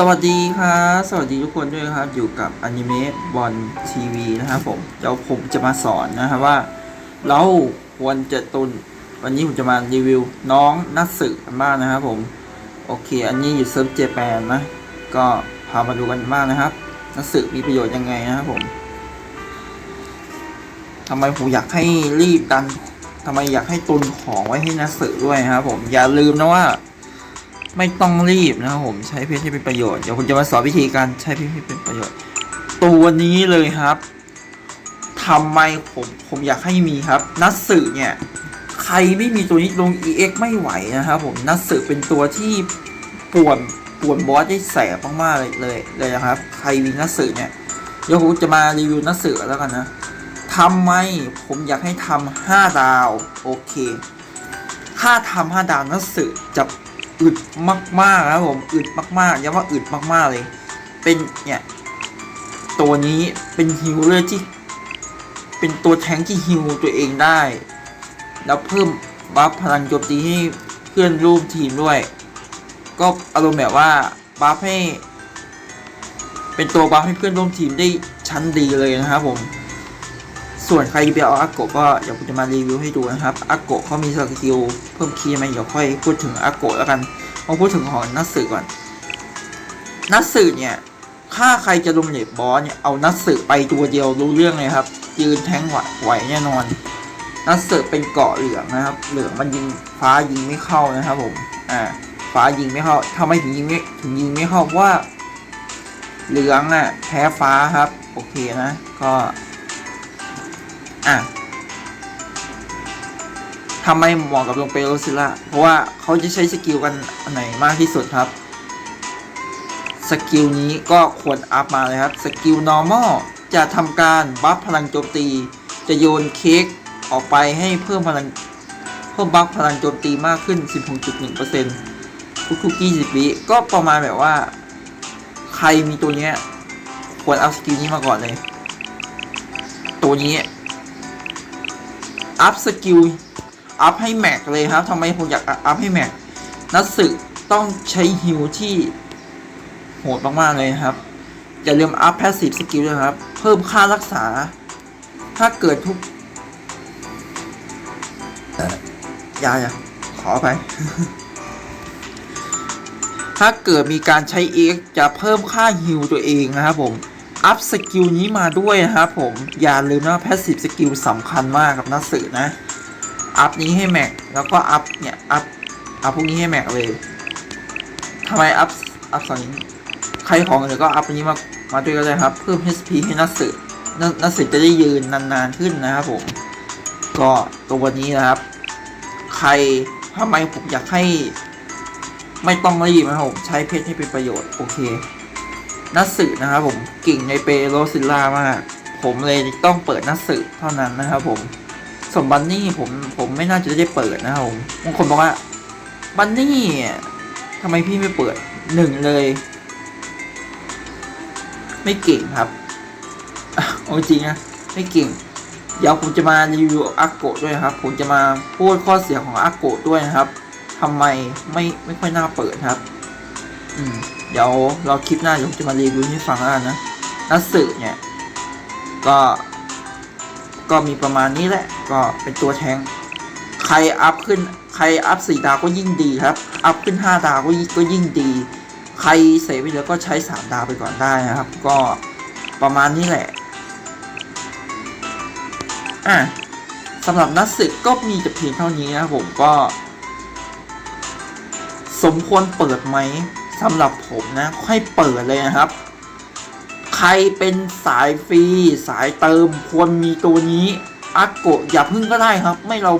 สวัสดีครับสวัสดีทุกคนด้วยครับ อยู่กับอนิเมะบอลทีวีนะครับผมเดี๋ยวผมจะมาสอนนะครับว่า เราควรจะตุนวันนี้ผมจะมารีวิวน้องนัทสึกันบ้างนะครับผม โอเค อันนี้อยู่เซิร์ฟเจแปนนะ ก็พามาดูกันบ้างนะครับนัทสึมีประโยชน์ยังไงนะครับผมทำไมผมอยากให้รีบกันทำไมอยากให้ตุนของไว้ให้นัทสึด้วยนะครับผมอย่าลืมนะว่า ไม่ต้องรีบนะครับผมใช้เพชรให้เป็นประโยชน์เดี๋ยวผมจะมาสอนวิธีการใช้เพชรให้เป็นประโยชน์ ตัวนี้เลยครับทำไมผมผมอยากให้มีครับ นัดสื่อเนี่ย ใครไม่มีตัวนี้ลง EX ไม่ไหวนะครับผมนัดสื่อเป็นตัวที่ป่วนป่วนบอสได้แสบมากๆเลยเลยเลยนะครับ ใครมีนัดสื่อเนี่ยเดี๋ยวผมจะมารีวิวนัดสื่อแล้วกันนะทำไมผมอยากให้ทำห้าดาว โอเค ถ้าทำห้าดาวนัดสื่อจะ อึดมากๆนะครับผมอึดมากๆย้ำว่าอึดมากๆเลย เป็นเนี่ยตัวนี้เป็นฮิลเลอร์ที่เป็นตัวแทงที่ฮิลตัวเองได้ แล้วเพิ่มบัฟพลังโจมตีให้เพื่อนร่วมทีมด้วย ก็อารมณ์แบบว่าบัฟให้ เป็นตัวบัฟให้เพื่อนร่วมทีมได้ชั้นดีเลยนะครับผม ส่วนใครไปเอาอาโกะก็เดี๋ยวผมจะมารีวิวให้ดูนะครับอาโกะเขามีสกิลเพิ่มคีย์ไหมเดี๋ยวค่อยพูดถึงอาโกะแล้วกันมาพูดถึงของนัทสึก่อนนัทสึเนี่ยถ้าใครจะลงเลดบอสเนี่ยเอานัทสึไปตัวเดียวรู้เรื่องเลยครับ ยืนแทงไหวแน่นอนนัทสึเป็นเกาะเหลืองนะครับ เหลืองมันยิงฟ้ายิงไม่เข้านะครับผมอ่าฟ้ายิงไม่เข้าทำไมถึงยิงไม่ถึงยิงไม่เข้าเพราะว่า เหลืองอะแพ้ฟ้าครับ โอเคนะ ก็ อะทำไมเหมาะกับลงเปโรซิล่าเพราะว่าเขาจะใช้สกิลกันอันไหนมากที่สุดครับ สกิลนี้ก็ควรอัพมาเลยครับ สกิล normal จะทำการบัฟพลังโจมตี จะโยนเค้กออกไปให้เพิ่มพลังเพิ่มบัฟพลังโจมตีมากขึ้น 16.1%ทุกๆ20วิก็ประมาณแบบว่า ใครมีตัวเนี้ยควรเอัพสกิลนี้มาก่อนเลย ตัวนี้ อัพสกิลอัพให้แม็กเลยครับทำไมผมอยากอัพให้แม็กนัสึต้องใช้ฮิวที่โหดมากๆเลยครับ อย่าลืมอัพแพสซีฟสกิลด้วยครับ เพิ่มค่ารักษา ถ้าเกิดทุกยาอย่าขอไป ถ้าเกิดมีการใช้ X จะเพิ่มค่าฮิวตัวเองนะครับผม อัพสกิลนี้มาด้วยนะครับผมอย่าลืมนะแพสซีฟสกิลสำคัญมากกับนักสือนะ อัพนี้ให้แม็กแล้วก็อัพเนี่ยอัพอัพพวกนี้ให้แม็กเลยทำไมอัพอัพสองนี้ใครของเดี๋ยวก็อัพนนี้มามาด้วยก็ได้ครับ เพิ่ม HP ให้นักสือนักสือจะได้ยืนนานๆขึ้นนะครับผม ก็ตัวนี้นะครับ ใครทำไมผมอยากให้ ไม่ต้องรีบนะครับผมใช้เพชรให้เป็นประโยชน์โอเค นัทสึนะครับผมเก่งในเปโรซิลล่ามาก ผมเลยต้องเปิดนัทสึเท่านั้นนะครับผมสมบันนี่ผมผมไม่น่าจะได้เปิดนะครับผมบางคนบอกว่าบันนี่ทำไมพี่ไม่เปิดหนึ่งเลย ไม่เก่งครับอะเอาจริงนะไม่เก่ง เดี๋ยวผมจะมารีวิวอาโกะด้วยครับ ผมจะมาพูดข้อเสียของอาโกะด้วยนะครับทำไมไม่ไม่ค่อยน่าเปิดครับ อืม เดี๋ยวเราคลิปหน้าเดี๋ยวผมจะมารีวิวให้ฟังแล้วกันนะนัสึเนี่ย ก็ ก็มีประมาณนี้แหละ ก็เป็นตัวแทง ใครอัพขึ้น ใครอัพสี่ดาวก็ยิ่งดีครับ อัพขึ้นห้าดาวก็ยิ่งก็ยิ่งดี ใครเสพไปแล้วก็ใช้สามดาวไปก่อนได้นะครับ ก็ประมาณนี้แหละ อะสำหรับนัสึกก็มีแต่เพียงเท่านี้นะครับผมก็ สมควรเปิดไหม สำหรับผมนะให้เปิดเลยนะครับ ใครเป็นสายฟรีสายเติมควรมีตัวนี้อาโกะอย่าพึ่งก็ได้ครับ ไม่เรา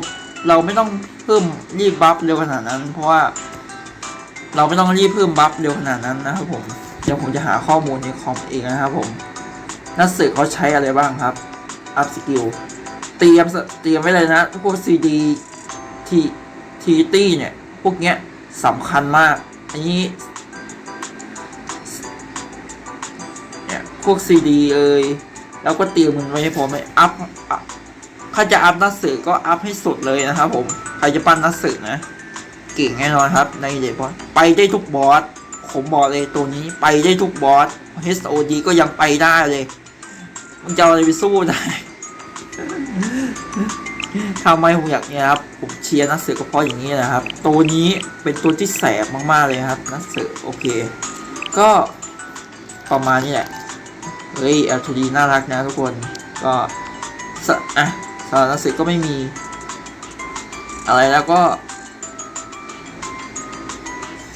เราไม่ต้องเพิ่มรีบบัฟเร็วขนาดนั้น เพราะว่า เราไม่ต้องรีบเพิ่มบัฟเร็วขนาดนั้นนะครับผมเดี๋ยวผมจะหาข้อมูลในคอมเองนะครับผมนักสืบเขาใช้อะไรบ้างครับอัพสกิลเตรียมเตรียมไว้เลยนะ พวกซีดีทีทีตี้เนี่ย พวกเนี้ยสำคัญมาก อันนี้ พวกซีดีเอ่ยแล้วก็เตรียมมันไว้ให้พร้อมอัพถ้าจะอัพนักสือก็อัพให้สุดเลยนะครับผมใครจะปั้นนักสือนะเก่งแน่นอนครับในเดบอสไปได้ทุกบอสผมบอกเลยตัวนี้ไปได้ทุกบอส HOD ก็ยังไปได้เลยมันจะอาอะไรไปสู้ได้ทำไมผมอยากเนี่ยครับ ผมเชียร์นักสือก็เพราะอย่างนี้นะครับ ตัวนี้เป็นตัวที่แสบมากๆเลยครับ นักสือโอเค ก็ประมาณนี้แหละ เฮ้ย L2D น่ารักนะทุกคน ก็สอะสารนักสือก็ไม่มี อะไรแล้วก็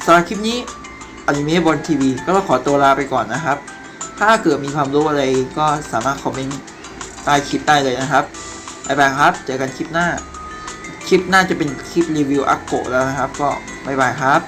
สำหรับคลิปนี้อนิเมะบนทีวีก็ต้องขอตัวลาไปก่อนนะครับ ถ้าเกิดมีความรู้อะไรก็สามารถคอมเมนต์ใต้คลิปได้เลยนะครับบ๊ายบายครับ เจอกันคลิปหน้า คลิปหน้าจะเป็นคลิปรีวิวอักโกะแล้วนะครับ ก็บ๊ายบายครับ